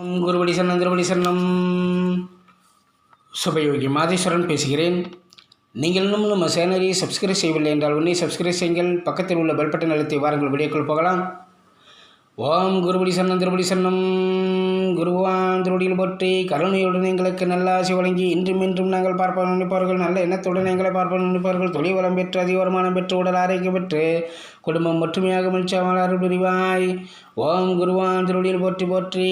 குருபடி சரணம் திருபடி சரணம். சுபயோகி மாதேஸ்வரன் பேசுகிறேன். நீங்கள் இன்னும் நம்ம சேனலை சப்ஸ்கிரைப் செய்யவில்லை என்றால் உடனே சப்ஸ்கிரைப் செய்யுங்கள். பக்கத்தில் உள்ள பெல் பட்டன் அழுத்தி வாருங்கள். வீடியோக்குள் போகலாம். ஓம் குருபடி சன்னம் திருபடி சன்னம் குருவான் திருடியில் போற்றி கருணையுடன் எங்களுக்கு நல்ல ஆசை வழங்கி இன்றும் இன்றும் நாங்கள் பார்ப்போம் நினைப்பார்கள். நல்ல எண்ணத்துடன் எங்களை பார்ப்போம் நினைப்பார்கள். தொழில் வளம் பெற்று அதிக வருமானம் பெற்று உடல் ஆரோக்கியம் பெற்று குடும்பம் ஒற்றுமையாக மகிழ்ச்சியாக அருள் புரிவாய். ஓம் குருவான் திருடியில் போற்றி போற்றி.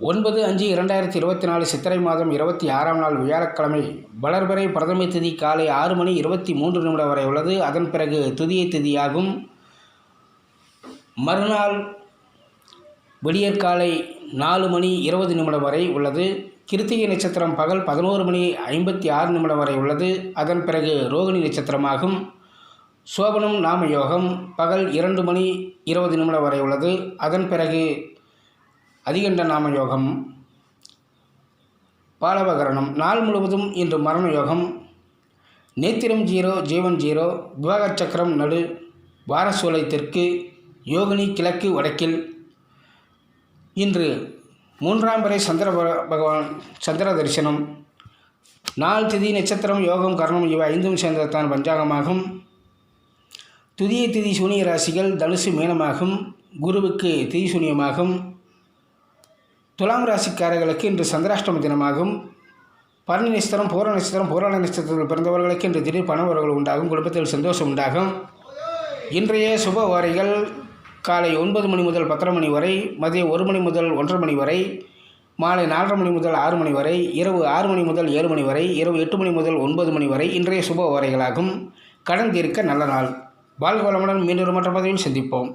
ஒன்பது அஞ்சு இரண்டாயிரத்தி இருபத்தி நாலு சித்திரை மாதம் இருபத்தி ஆறாம் நாள் வியாழக்கிழமை வளர்பிறை பிரதமை திதி காலை ஆறு மணி இருபத்தி மூன்று நிமிடம் வரை உள்ளது. அதன் பிறகு துதியை திதியாகும். மறுநாள் விடியற்காலை நாலு மணி இருபது நிமிடம் வரை உள்ளது. கிருத்திகை நட்சத்திரம் பகல் பதினோரு மணி ஐம்பத்தி ஆறு நிமிடம் வரை உள்ளது. அதன் பிறகு ரோகிணி நட்சத்திரமாகும். சோபனம் நாம யோகம் பகல் இரண்டு மணி இருபது நிமிடம் வரை உள்ளது. அதன் பிறகு அதிகண்ட நாம யோகம் பாலவகரணம் நாள் முழுவதும் இன்று மரண யோகம் நேத்திரம் ஜீரோ ஜீவன் ஜீரோ விவாக சக்கரம் நடு வாரசூலை தெற்கு யோகினி கிழக்கு வடக்கில் இன்று மூன்றாம் வரை சந்திர பகவான் சந்திர தரிசனம். நாள் திதி நட்சத்திரம் யோகம் கர்ணம் இவை ஐந்தும் சேர்ந்ததான் பஞ்சாங்கமாகும். துதிய திதி சூனிய ராசிகள் தனுசு மீனமாகும். குருவுக்கு திதி சூனியமாகும். துலாம் ராசிக்காரர்களுக்கு இன்று சந்திராஷ்டம தினமாகும். பரணி நட்சத்திரம் பூர நட்சத்திரம் பூராண நட்சத்திரத்தில் பிறந்தவர்களுக்கு இன்று திடீர் பணவர்கள் உண்டாகும் குடும்பத்தில் சந்தோஷம் உண்டாகும். இன்றைய சுப வாரிகள் காலை ஒன்பது மணி முதல் பத்தரை மணி வரை மதியம் ஒரு மணி முதல் ஒன்றரை மணி வரை மாலை நாலரை மணி முதல் ஆறு மணி வரை இரவு ஆறு மணி முதல் ஏழு மணி வரை இரவு எட்டு மணி முதல் ஒன்பது மணி வரை இன்றைய சுப வரைகளாகும். கடன் தீர்க்க நல்ல நாள். வாழ்க வளமுடன் மீண்டும் மற்ற பதவியில் சந்திப்போம்.